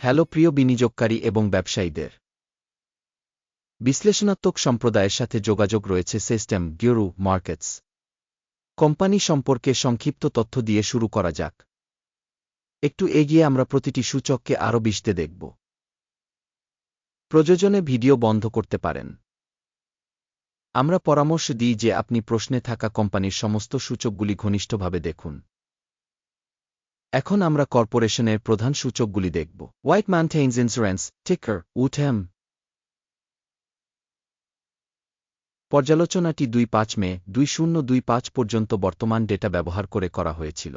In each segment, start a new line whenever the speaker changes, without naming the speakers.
Hello প্রিয় বিনিয়োগকারী এবং ব্যবসায়ীদের। বিশ্লেষণাত্মক সম্প্রদায়ের সাথে যোগাযোগ রয়েছে সিস্টেম গিউরু মার্কেটস। কোম্পানি সম্পর্কে সংক্ষিপ্ত তথ্য দিয়ে শুরু করা যাক। একটু এগিয়ে আমরা প্রতিটি সূচককে আরও বিশতে দেখব। প্রযোজনে ভিডিও বন্ধ করতে পারেন। আমরা পরামর্শ দিই যে আপনি প্রশ্নে থাকা কোম্পানির সমস্ত সূচকগুলি ঘনিষ্ঠভাবে দেখুন। এখন আমরা কর্পোরেশনের প্রধান সূচকগুলি দেখব। হোয়াইট মাউন্টেইনস ইন্স্যুরেন্স টিকার উঠেম পর্যালোচনাটি দুই পাঁচ মে দুই শূন্য দুই পাঁচ পর্যন্ত বর্তমান ডেটা ব্যবহার করে করা হয়েছিল।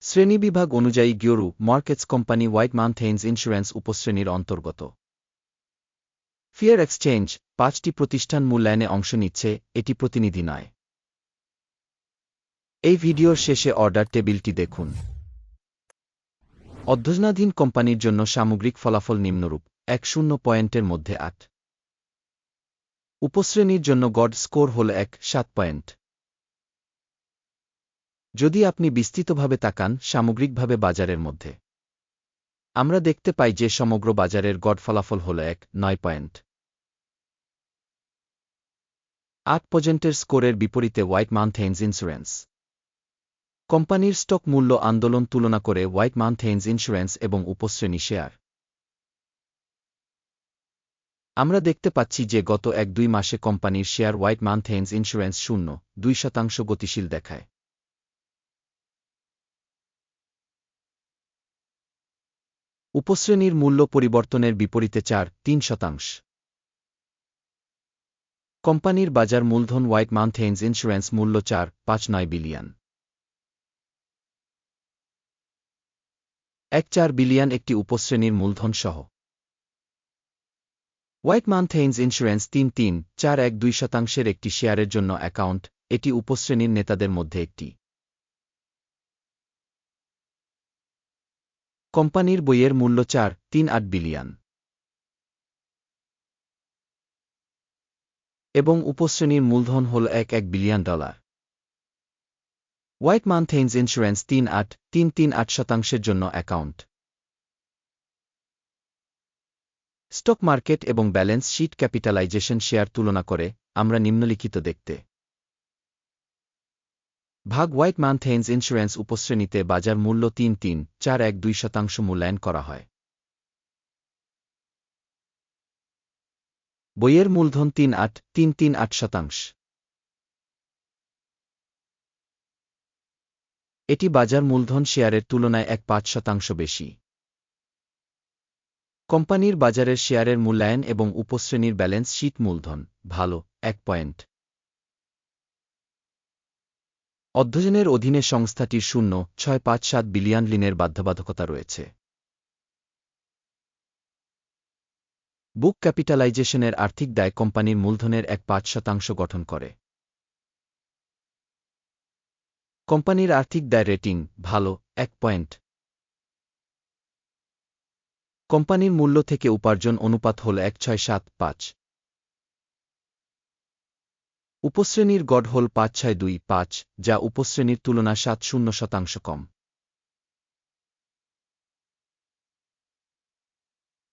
শ্রেণীবিভাগ অনুযায়ী গিওরু markets company white mountains insurance উপশ্রেণীর অন্তর্গত। ফিয়ার এক্সচেঞ্জ পাঁচটি প্রতিষ্ঠান মূল্যায়নে অংশ নিচ্ছে, এটি প্রতিনিধি নয়। এই ভিডিওর শেষে অর্ডার টেবিলটি দেখুন। অধ্যজনাধীন কোম্পানির জন্য সামগ্রিক ফলাফল নিম্নরূপ, এক শূন্য পয়েন্টের মধ্যে আট। উপশ্রেণীর জন্য গড স্কোর হল এক, সাত পয়েন্ট। যদি আপনি বিস্তৃতভাবে তাকান, সামগ্রিকভাবে বাজারের মধ্যে। আমরা দেখতে পাই যে সমগ্র বাজারের গড ফলাফল হল এক, নয় পয়েন্ট। আট পর্যন্টের স্কোরের বিপরীতে হোয়াইট মাউন্টেইনস ইন্স্যুরেন্স। কোম্পানির স্টক মূল্য আন্দোলন তুলনা করে হোয়াইট মাউন্টেইনস ইন্স্যুরেন্স এবং উপশ্রেণী শেয়ার। আমরা দেখতে পাচ্ছি যে গত এক দুই মাসে কোম্পানির শেয়ার হোয়াইট মাউন্টেইনস ইন্স্যুরেন্স শূন্য, দুই শতাংশ গতিশীল দেখায়। উপশ্রেণীর মূল্য পরিবর্তনের বিপরীতে চার, তিন শতাংশ। কোম্পানির বাজার মূলধন হোয়াইট মাউন্টেইনস ইন্স্যুরেন্স মূল্য চার, পাঁচ নয় বিলিয়ন। এক চার বিলিয়ন একটি উপশ্রেণীর মূলধন সহ হোয়াইট মাউন্টেইনস ইন্স্যুরেন্স তিন তিন চার এক দুই শতাংশের একটি শেয়ারের জন্য অ্যাকাউন্ট, এটি উপশ্রেণীর নেতাদের মধ্যে একটি। কোম্পানির বইয়ের মূল্য চার, তিন আট বিলিয়ন। এবং উপশ্রেণীর মূলধন হল এক এক billion dollar. White mountains insurance তিন আট, তিন তিন আট শতাংশের জন্য অ্যাকাউন্ট স্টক মার্কেট এবং ব্যালেন্স শিট ক্যাপিটালাইজেশন শেয়ার তুলনা করে আমরা নিম্নলিখিত দেখতে। ভাগ হোয়াইট মাউন্টেইনস ইন্স্যুরেন্স উপশ্রেণীতে বাজার মূল্য তিন তিন, চার এক দুই শতাংশ মূল্যায়ন করা হয়। বইয়ের মূলধন তিন আট, তিন তিন আট শতাংশ। এটি বাজার মূলধন শেয়ারের তুলনায় এক পাঁচ শতাংশ বেশি। কোম্পানির বাজারের শেয়ারের মূল্যায়ন এবং উপশ্রেণীর ব্যালেন্স শীট মূলধন, ভালো, এক পয়েন্ট। অধ্যয়নের অধীনে সংস্থাটির শূন্য, ছয় পাঁচ সাত বিলিয়ন লিনের বাধ্যবাধকতা রয়েছে। বুক ক্যাপিটালাইজেশনের আর্থিক দায় কোম্পানির মূলধনের এক পাঁচ শতাংশ গঠন করে। কোম্পানির আর্থিক দায় রেটিং, ভালো, এক পয়েন্ট। কোম্পানির মূল্য থেকে উপার্জন অনুপাত হল এক ছয় সাত পাঁচ। উপশ্রেণীর গড় হল পাঁচ ছয় দুই পাঁচ, যা উপশ্রেণীর তুলনা সাত শূন্য শতাংশ কম।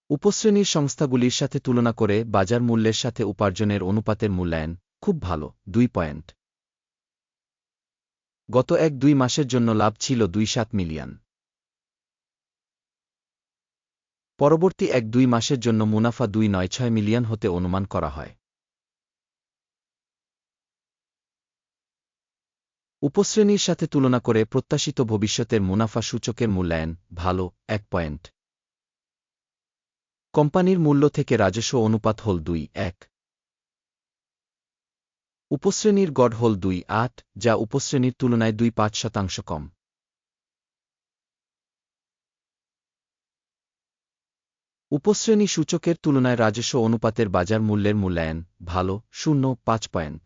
উপশ্রেণীর সংস্থাগুলির সাথে তুলনা করে বাজার মূল্যের সাথে উপার্জনের অনুপাতের মূল্যায়ন, খুব ভালো, দুই পয়েন্ট। গত এক দুই মাসের জন্য লাভ ছিল দুই সাত মিলিয়ন। পরবর্তী এক দুই মাসের জন্য মুনাফা দুই নয় ছয় মিলিয়ন হতে অনুমান করা হয়। উপশ্রেণীর সাথে তুলনা করে প্রত্যাশিত ভবিষ্যতের মুনাফা সূচকের মূল্যায়ন ভালো, এক পয়েন্ট। কোম্পানির মূল্য থেকে রাজস্ব অনুপাত হল দুই, এক। উপশ্রেণীর গড় হল দুই আট, যা উপশ্রেণীর তুলনায় দুই পাঁচ শতাংশ কম। উপশ্রেণী সূচকের তুলনায় রাজস্ব অনুপাতের বাজার মূল্যের মূল্যায়ন, ভালো, শূন্য, পাঁচ পয়েন্ট।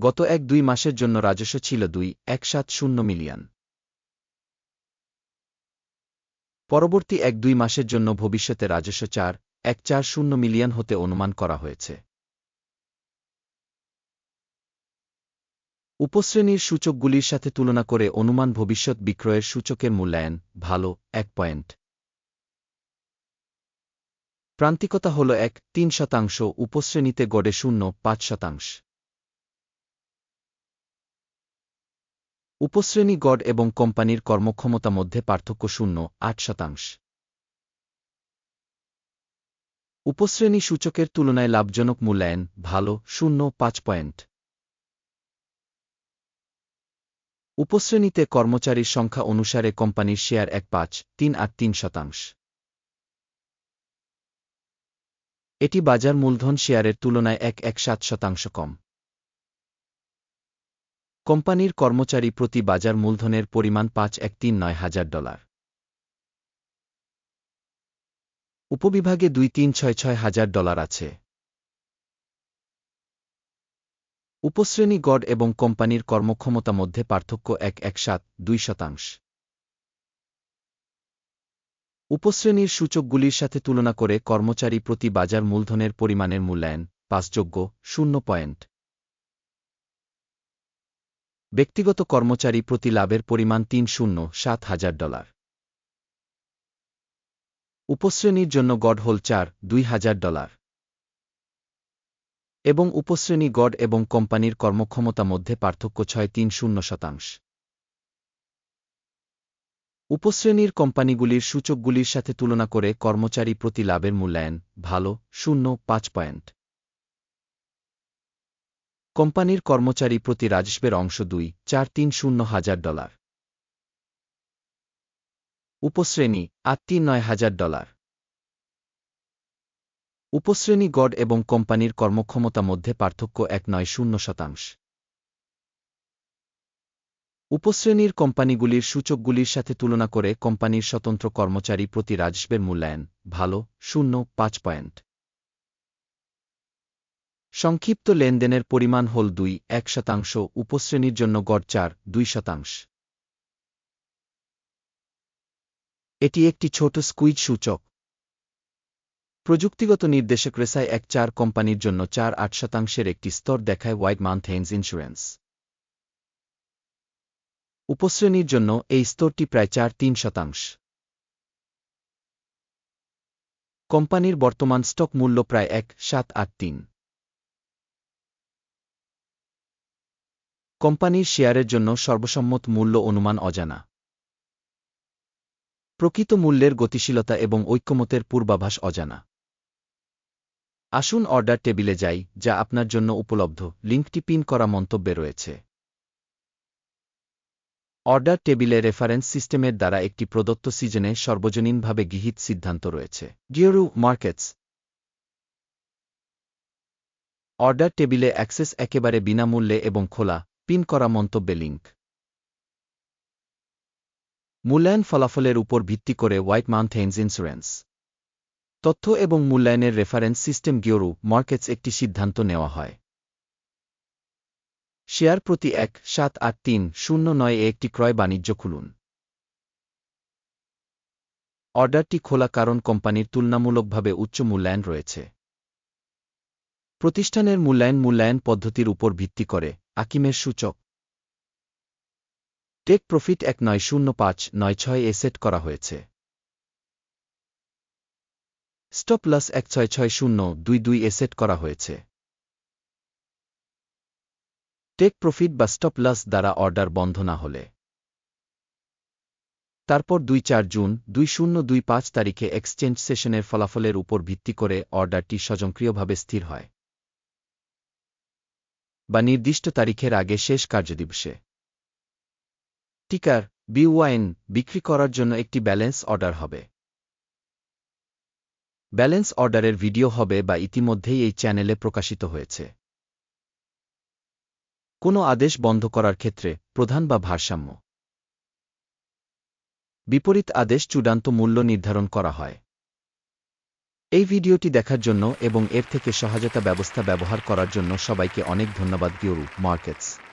গত এক দুই মাসের জন্য রাজস্ব ছিল দুই, এক সাত শূন্য মিলিয়ন। পরবর্তী এক দুই মাসের জন্য ভবিষ্যতে রাজস্ব চার এক চার শূন্য মিলিয়ন হতে অনুমান করা হয়েছে। উপশ্রেণীর সূচকগুলির সাথে তুলনা করে অনুমান ভবিষ্যৎ বিক্রয়ের সূচকের মূল্যায়ন ভালো, এক পয়েন্ট। প্রান্তিকতা হল এক, তিন শতাংশ, উপশ্রেণীতে গড়ে শূন্য, পাঁচ শতাংশ। উপশ্রেণী গড় এবং কোম্পানির কর্মক্ষমতা মধ্যে পার্থক্য শূন্য, আট শতাংশ। উপশ্রেণী সূচকের তুলনায় লাভজনক মূল্যায়ন, ভালো, শূন্য, পাঁচ পয়েন্ট। উপশ্রেণীতে কর্মচারীর সংখ্যা অনুসারে কোম্পানির শেয়ার এক পাঁচ, তিন আট তিন শতাংশ। এটি বাজার মূলধন শেয়ারের তুলনায় এক এক সাত শতাংশ কম। কোম্পানির কর্মচারী প্রতি বাজার মূলধনের পরিমাণ পাঁচ এক তিন নয় হাজার ডলার। উপবিভাগে দুই তিন ছয় ছয় হাজার ডলার আছে। উপশ্রেণী গড় এবং কোম্পানির কর্মক্ষমতা মধ্যে পার্থক্য এক এক সাত দুই শতাংশ। উপশ্রেণীর সূচকগুলির সাথে তুলনা করে কর্মচারী প্রতি বাজার মূলধনের পরিমাণের মূল্যায়ন পাঁচযোগ্য শূন্য পয়েন্ট। ব্যক্তিগত কর্মচারী প্রতি লাভের পরিমাণ তিন শূন্য সাত হাজার ডলার। উপশ্রেণীর জন্য গড় হল চার, দুই হাজার ডলার। এবং উপশ্রেণী গড় এবং কোম্পানির কর্মক্ষমতা মধ্যে পার্থক্য ছয়, তিন, শূন্য শতাংশ। উপশ্রেণীর কোম্পানিগুলির সূচকগুলির সাথে তুলনা করে কর্মচারী প্রতি লাভের মূল্যায়ন ভালো, শূন্য, পাঁচ পয়েন্ট। কোম্পানির কর্মচারী প্রতি রাজস্বের অংশ দুই, চার, তিন, শূন্য হাজার ডলার। উপশ্রেণী আট তিন নয় হাজার ডলার। উপশ্রেণী গড় এবং কোম্পানির কর্মক্ষমতা মধ্যে পার্থক্য এক নয় শূন্য শতাংশ। উপশ্রেণীর কোম্পানিগুলির সূচকগুলির সাথে তুলনা করে কোম্পানির স্বতন্ত্র কর্মচারী প্রতি রাজস্বের মূল্যায়ন ভালো, শূন্য, পাঁচ পয়েন্ট। সংক্ষিপ্ত লেনদেনের পরিমাণ হল দুই, এক শতাংশ, উপশ্রেণীর জন্য গড় চার, দুই শতাংশ। এটি একটি ছোট স্কুইজ সূচক। প্রযুক্তিগত নির্দেশক রেসায় এক চার কোম্পানির জন্য চার আট শতাংশের একটি স্তর দেখায় হোয়াইট মাউন্টেন্স ইন্স্যুরেন্স। উপশ্রেণীর জন্য এই স্তরটি প্রায় চার তিন শতাংশ। কোম্পানির বর্তমান স্টক মূল্য প্রায় এক সাত আট তিন। কোম্পানির শেয়ারের জন্য সর্বসম্মত মূল্য অনুমান অজানা। প্রকৃত মূল্যের গতিশীলতা এবং ঐক্যমতের পূর্বাভাস অজানা। আসুন অর্ডার টেবিলে যাই, যা আপনার জন্য উপলব্ধ। লিঙ্কটি পিন করা মন্তব্যে রয়েছে। অর্ডার টেবিলে রেফারেন্স সিস্টেমের দ্বারা একটি প্রদত্ত সিজনে সর্বজনীনভাবে গৃহীত সিদ্ধান্ত রয়েছে। গিওরু মার্কেটস। অর্ডার টেবিলে অ্যাক্সেস একেবারে বিনামূল্যে এবং খোলা। পিন করা মন্তব্যে লিঙ্ক। মূল্যায়ন ফলাফলের উপর ভিত্তি করে হোয়াইট মাউন্টেন্স ইন্স্যুরেন্স তথ্য এবং মূল্যায়নের রেফারেন্স সিস্টেম গিওরু মার্কেটস একটি সিদ্ধান্ত নেওয়া হয়। শেয়ার প্রতি এক সাত আট তিন শূন্য নয় একটি ক্রয় বাণিজ্য খুলুন। অর্ডারটি খোলা কারণ কোম্পানির তুলনামূলকভাবে উচ্চ মূল্যায়ন রয়েছে। প্রতিষ্ঠানের মূল্যায়ন মূল্যায়ন পদ্ধতির উপর ভিত্তি করে আকিমের সূচক। টেক প্রফিট এক নয় শূন্য পাঁচ নয় ছয় এ সেট করা হয়েছে। স্টপ লস এক ছয় ছয় শূন্য দুই দুই এ সেট করা হয়েছে। টেক প্রফিট বা স্টপ লস দ্বারা অর্ডার বন্ধ না হলে। তারপর দুই চার জুন দুই শূন্য দুই পাঁচ তারিখে এক্সচেঞ্জ সেশনের ফলাফলের উপর ভিত্তি করে অর্ডারটি স্বয়ংক্রিয়ভাবে স্থির হয়। বা নির্দিষ্ট তারিখের আগে শেষ কার্যদিবসে। টিকার, বি বিওয়াইন বিক্রি করার জন্য একটি ব্যালেন্স অর্ডার হবে। ব্যালেন্স অর্ডারের ভিডিও হবে বা ইতিমধ্যেই এই চ্যানেলে প্রকাশিত হয়েছে। কোনো আদেশ বন্ধ করার ক্ষেত্রে প্রধান বা ভারসাম্য। বিপরীত আদেশ চূড়ান্ত মূল্য নির্ধারণ করা হয়। এই ভিডিওটি দেখার জন্য এবং এর থেকে সহায়তা ব্যবস্থা ব্যবহার করার জন্য সবাইকে অনেক ধন্যবাদ গিওরু মার্কেটস।